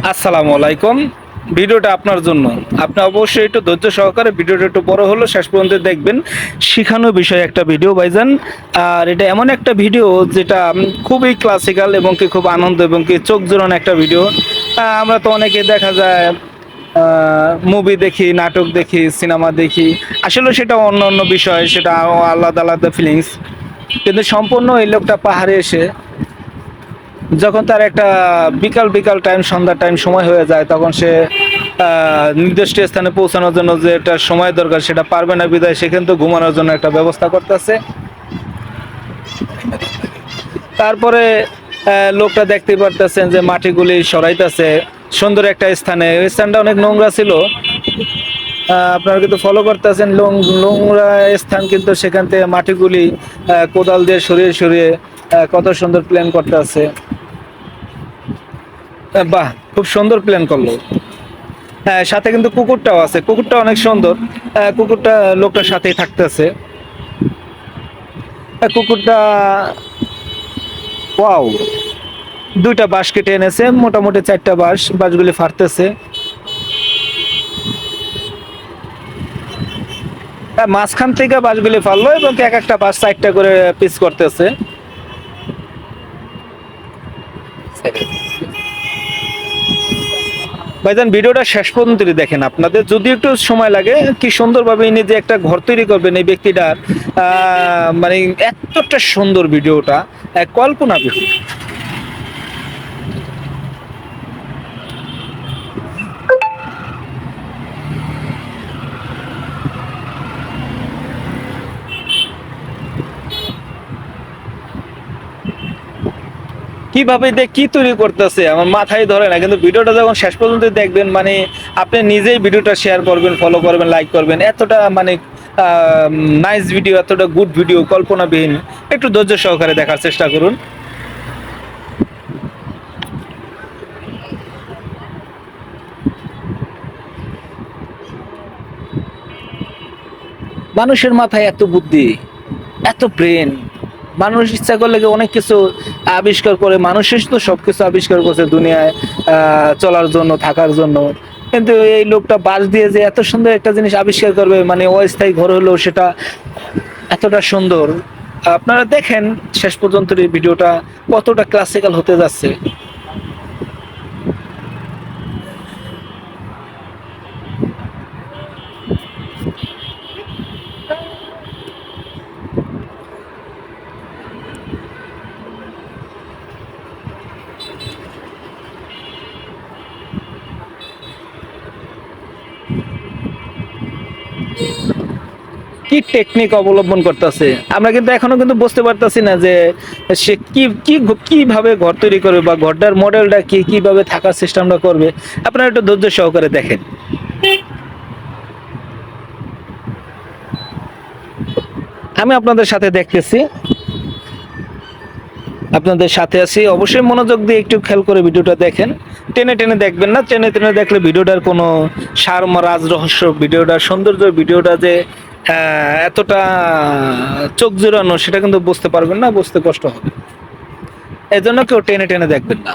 আসসালামু আলাইকুম। ভিডিওটা আপনার জন্য। আপনি অবশ্যই একটু ধৈর্য সহকারে ভিডিওটা একটু বড় হলো, শেষ পর্যন্ত দেখবেন। শিখানো বিষয় একটা ভিডিও ভাইজান। আর এটা এমন একটা ভিডিও যেটা খুবই ক্লাসিক্যাল এবং কি খুব আনন্দ এবং কি চোখ জোরানো একটা ভিডিও। আমরা তো অনেকে দেখা যায় মুভি দেখি, নাটক দেখি সিনেমা দেখি। আসলে সেটা অন্য অন্য বিষয়, সেটা আলাদা আলাদা ফিলিংস কিন্তু সম্পূর্ণ এই লোকটা পাহাড়ে এসে যখন তার একটা বিকাল বিকাল টাইম সন্ধ্যার টাইম সময় হয়ে যায়, তখন সে নির্দিষ্ট স্থানে পৌঁছানোর জন্য যে একটা সময় দরকার সেটা পারবে না বিদায়, সে কিন্তু ঘুমানোর জন্য একটা ব্যবস্থা করতেছে। তারপরে লোকটা দেখতে পারতেছেন যে মাটিগুলি সরাইতেছে। সুন্দর একটা স্থানে, ওই স্থানটা অনেক নোংরা ছিল। আপনারা কিন্তু ফলো করতেছেন নোংরা স্থান কিন্তু সেখান থেকে মাটিগুলি কোদাল দিয়ে সরিয়ে সরিয়ে কত সুন্দর প্ল্যান করতে আছে বাহ, খুব সুন্দর প্ল্যান করল। হ্যাঁ সাথে কিন্তু কুকুরটাও আছে। কুকুরটা অনেক সুন্দর। কুকুরটা লোকটার সাথেই থাকতেছে। কুকুরটা, ওয়াও, দুইটা বাঁশ কেটে এনেছে। মোটামুটি চারটা বাঁশ, বাঁশগুলি ফাটতেছে। মাঝখান থেকে বাঁশগুলি ফাললো এবং এক একটা বাঁশ চারটা করে পিস করতেছে। ভাইজান, ভিডিওটা শেষ পর্যন্ত দেখেন আপনাদের, যদি একটু সময় লাগে, কি সুন্দরভাবে ইনি যে একটা ঘর তৈরি করবেন এই ব্যক্তিটার মানে এতটা সুন্দর ভিডিওটা, এক কল্পনা কীভাবে দেখ, কি তৈরি করতেছে? আমার মাথায় ধরে না, কিন্তু ভিডিওটা যখন শেষ পর্যন্ত দেখবেন মানে আপনি নিজেই ভিডিওটা শেয়ার করবেন ফলো করবেন লাইক করবেন, এতটা মানে নাইস ভিডিও এতটা গুড ভিডিও কল্পনাবিহীন, একটু ধৈর্য সহকারে দেখার চেষ্টা করুন। মানুষের মাথায় এত বুদ্ধি, এত ব্রেন মানুষ ইচ্ছা করলে অনেক কিছু আবিষ্কার করে মানুষের তো সব কিছু আবিষ্কার করছে দুনিয়ায় চলার জন্য, থাকার জন্য। কিন্তু এই লোকটা বাস দিয়ে যে এত সুন্দর একটা জিনিস আবিষ্কার করবে মানে অস্থায়ী ঘর হলেও সেটা এতটা সুন্দর। আপনারা দেখেন শেষ পর্যন্ত এই ভিডিওটা কতটা ক্লাসিক্যাল হতে যাচ্ছে। কি টেকনিক অবলম্বন করতেছে? আমরা কিন্তু এখনও কিন্তু বুঝতে পারতাছি না যে সে কি কি কীভাবে ঘর তৈরি করবে বা ঘরটার মডেলটা কি, কীভাবে থাকার সিস্টেমটা করবে? আপনারা একটু ধৈর্য সহকারে দেখেন। আমি আপনাদের সাথে দেখতেছি। আপনাদের সাথে আছি। অবশ্যই মনোযোগ দিয়ে একটু খেয়াল করে ভিডিওটা দেখেন। টেনে টেনে দেখবেন না। টেনে টেনে দেখলে ভিডিওটার কোনো সারম রাজ রহস্য, ভিডিওটার সৌন্দর্য, ভিডিওটা যে এতটা চোখ জোরানো সেটা কিন্তু বুঝতে পারবেন না, বুঝতে কষ্ট হবে। এই জন্য কেউ টেনে টেনে দেখবেন না।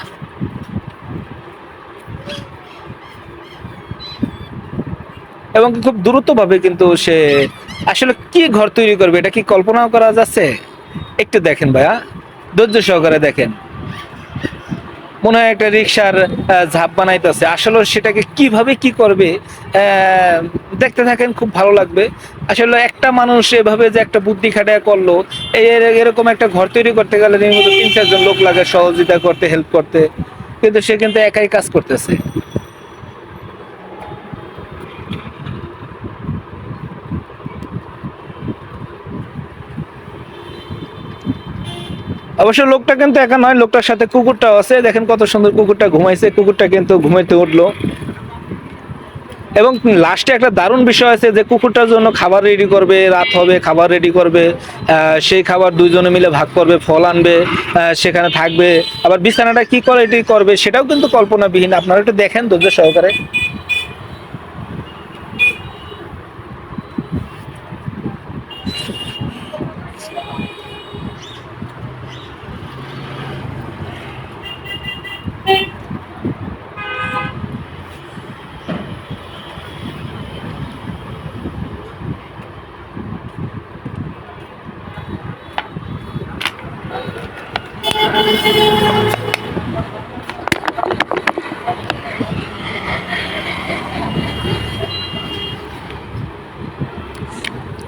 এবং খুব দ্রুতভাবে কিন্তু সে আসলে কি ঘর তৈরি করবে, এটা কি কল্পনাও করা যাচ্ছে? একটু দেখেন ভাইয়া, ধৈর্য সহকারে দেখেন। মনে হয় একটা রিক্সার ঝাঁপ বানাইতেছে। আসলে সেটাকে কীভাবে কি করবে দেখতে থাকেন, খুব ভালো লাগবে। আসলে একটা মানুষ এভাবে যে একটা বুদ্ধি খাটায় করল এরকম একটা ঘর তৈরি করতে গেলে তিন চারজন লোক লাগে সহযোগিতা করতে হেল্প করতে। কিন্তু সে কিন্তু একাই কাজ করতেছে। অবশ্য লোকটা কিন্তু একা নয়, লোকটার সাথে কুকুরটাও আছে। দেখেন কত সুন্দর কুকুরটা ঘুমাইছে। কুকুরটা কিন্তু ঘুমাইতে উঠল। এবং লাস্টে একটা দারুণ বিষয় আছে যে, কুকুরটার জন্য খাবার রেডি করবে, রাত হবে, খাবার রেডি করবে। সেই খাবার দুইজনে মিলে ভাগ করবে, ফল আনবে সেখানে থাকবে। আবার বিছানাটা কি করে এটি করবে, সেটাও কিন্তু কল্পনাবিহীন। আপনারা একটু দেখেন ধৈর্য সহকারে।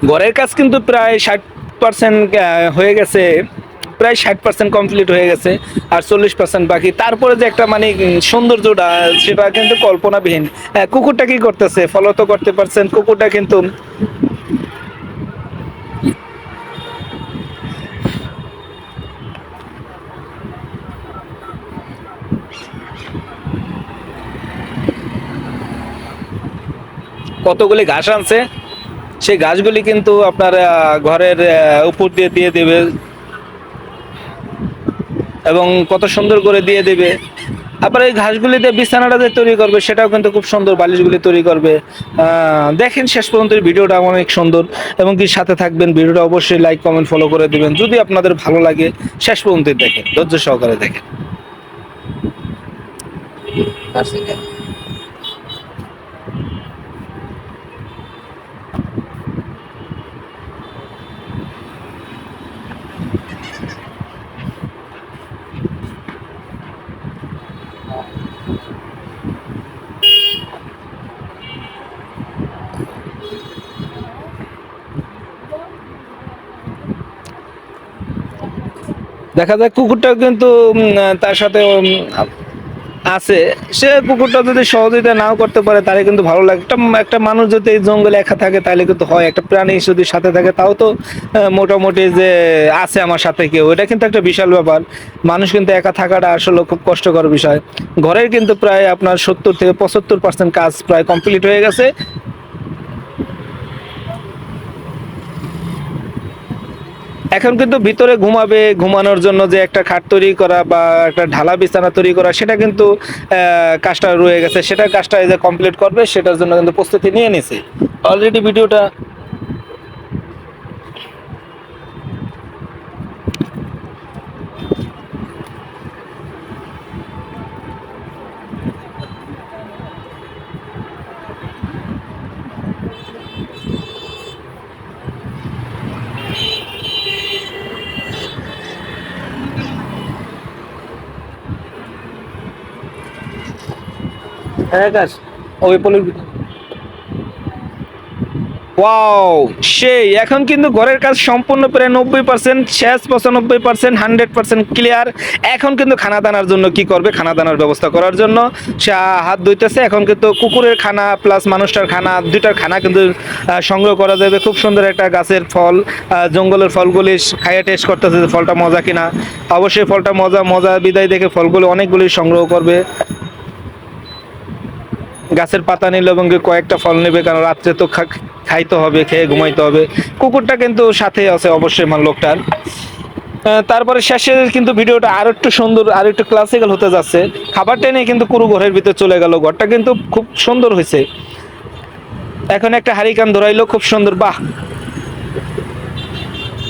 ঘরের কাজ কিন্তু প্রায় ষাট পার্সেন্ট হয়ে গেছে, প্রায় ষাট পার্সেন্ট কমপ্লিট হয়ে গেছে আর চল্লিশ পার্সেন্ট বাকি। তারপরে যে একটা মানে সৌন্দর্যটা, সেটা কিন্তু কল্পনাবিহীন। কুকুরটা কি করতেছে? ফলো তো করতে পারছেন, কুকুরটা কিন্তু কতগুলি ঘাস আনছে? সেই গাছগুলি কিন্তু আপনার ঘরের উপর দিয়ে দিয়ে দেবে। এবং কত সুন্দর করে দিয়ে দেবে। আবার এই ঘাসগুলি দিয়ে বিছানাটা যে তৈরি করবে, সেটাও কিন্তু খুব সুন্দর বালিশগুলি তৈরি করবে। দেখেন শেষ পর্যন্ত ভিডিওটা অনেক সুন্দর। এবং কি সাথে থাকবেন, ভিডিওটা অবশ্যই লাইক কমেন্ট ফলো করে দেবেন। যদি আপনাদের ভালো লাগে, শেষ পর্যন্ত দেখেন, ধৈর্য সহকারে দেখেন। দেখা যায় কুকুরটাও কিন্তু তার সাথে আছে। সে কুকুরটা যদি সহযোগিতা নাও করতে পারে, তাহলে কিন্তু ভালো লাগে। একটা একটা মানুষ যদি এই জঙ্গলে একা থাকে, তাহলে কিন্তু হয়। একটা প্রাণী যদি সাথে থাকে, তাও তো মোটামুটি যে আছে আমার সাথে কেউ। এটা কিন্তু একটা বিশাল ব্যাপার। মানুষ কিন্তু একা থাকাটা আসলে খুব কষ্টকর বিষয়। ঘরের কিন্তু প্রায় আপনার সত্তর থেকে পঁচাত্তর পার্সেন্ট কাজ প্রায় কমপ্লিট হয়ে গেছে। এখন কিন্তু ভিতরে ঘুমাবে, ঘুমানোর জন্য যে একটা খাট তৈরি করা বা একটা ঢালা বিছানা তৈরি করা, সেটা কিন্তু কাজটা রয়ে গেছে। সেটা কাজটা যে কমপ্লিট করবে, সেটার জন্য কিন্তু প্রস্তুতি নিয়ে নিছে। অলরেডি ভিডিওটা হ্যাঁ কাজ ওই পলির ওয়াও সেই, এখন কিন্তু ঘরের কাজ সম্পূর্ণ প্রায় নব্বই পার্সেন্ট শেষ পঁচানব্বই পার্সেন্ট হান্ড্রেড পার্সেন্ট ক্লিয়ার এখন কিন্তু খানা দানার জন্য কি করবে? খানা দানার ব্যবস্থা করার জন্য সে হাত ধুইতেছে। এখন কিন্তু কুকুরের খানা প্লাস মানুষটার খানা, দুইটার খানা কিন্তু সংগ্রহ করা যাবে। খুব সুন্দর একটা গাছের ফল জঙ্গলের ফলগুলি খাইয়ে টেস্ট করতেছে ফলটা মজা কিনা। অবশ্যই ফলটা মজা মজা, বিদায় দেখে ফলগুলো অনেকগুলি সংগ্রহ করবে। গাছের পাতা নিল এবং কয়েকটা ফল নেবে, কারণ রাত্রে তো খাইতে হবে, খেয়ে ঘুমাইতে হবে। কুকুরটা কিন্তু সাথে আছে অবশ্যই আমার লোকটার। তারপরে শেষে কিন্তু ভিডিওটা আরও একটু সুন্দর, আর একটু ক্লাসিক্যাল হতে যাচ্ছে। খাবারটা নিয়ে কিন্তু পুরো ঘরের ভিতরে চলে গেল। ঘরটা কিন্তু খুব সুন্দর হয়েছে। এখন একটা হারিকান ধরাইলো, খুব সুন্দর। বাহ!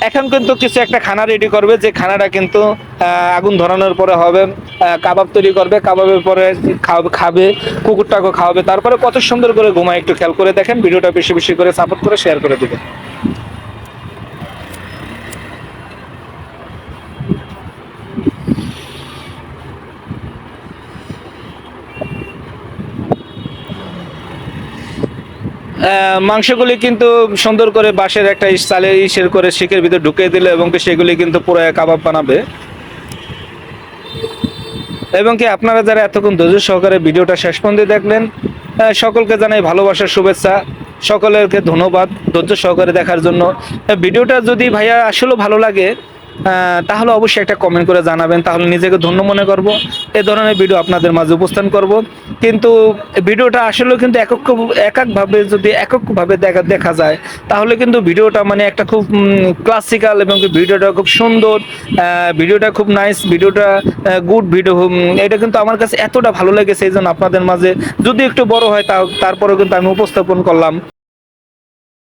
এখন কিন্তু কিছু একটা খানা রেডি করবে, যে খানাটা কিন্তু আগুন ধরানোর পরে হবে কাবাব তৈরি করবে, কাবাবের পরে খাওয়াবে, খাবে কুকুরটাকে খাওয়াবে। তারপরে কত সুন্দর করে ঘুমায়, একটু খেয়াল করে দেখেন, ভিডিওটা বেশি বেশি করে সাপোর্ট করে শেয়ার করে দেবেন। মাংসগুলি কিন্তু সুন্দর করে বাঁশের একটা চালে ইসের করে শিখের ভিতরে ঢুকিয়ে দিল এবং সেগুলি কিন্তু পুরো কাবাব বানাবে। এবং কি আপনারা যারা এতক্ষণ ধৈর্য সহকারে ভিডিওটা শেষ পর্যন্ত দেখলেন সকলকে জানাই ভালোবাসার শুভেচ্ছা, সকলেরকে ধন্যবাদ ধৈর্য সহকারে দেখার জন্য। ভিডিওটা যদি ভাইয়া আসলেও ভালো লাগে তাহলে অবশ্যই একটা কমেন্ট করে জানাবেন। তাহলে নিজেকে ধন্য মনে করব। এ ধরনের ভিডিও আপনাদের মাঝে উপস্থান করব। কিন্তু ভিডিওটা আসলেও কিন্তু একক, এককভাবে যদি এককভাবে দেখা দেখা যায়, তাহলে কিন্তু ভিডিওটা মানে একটা খুব ক্লাসিক্যাল এবং ভিডিওটা খুব সুন্দর ভিডিওটা খুব নাইস ভিডিওটা গুড ভিডিও এটা কিন্তু আমার কাছে এতটা ভালো লেগেছে, এই জন্য আপনাদের মাঝে যদি একটু বড় হয় তারপরেও কিন্তু আমি উপস্থাপন করলাম।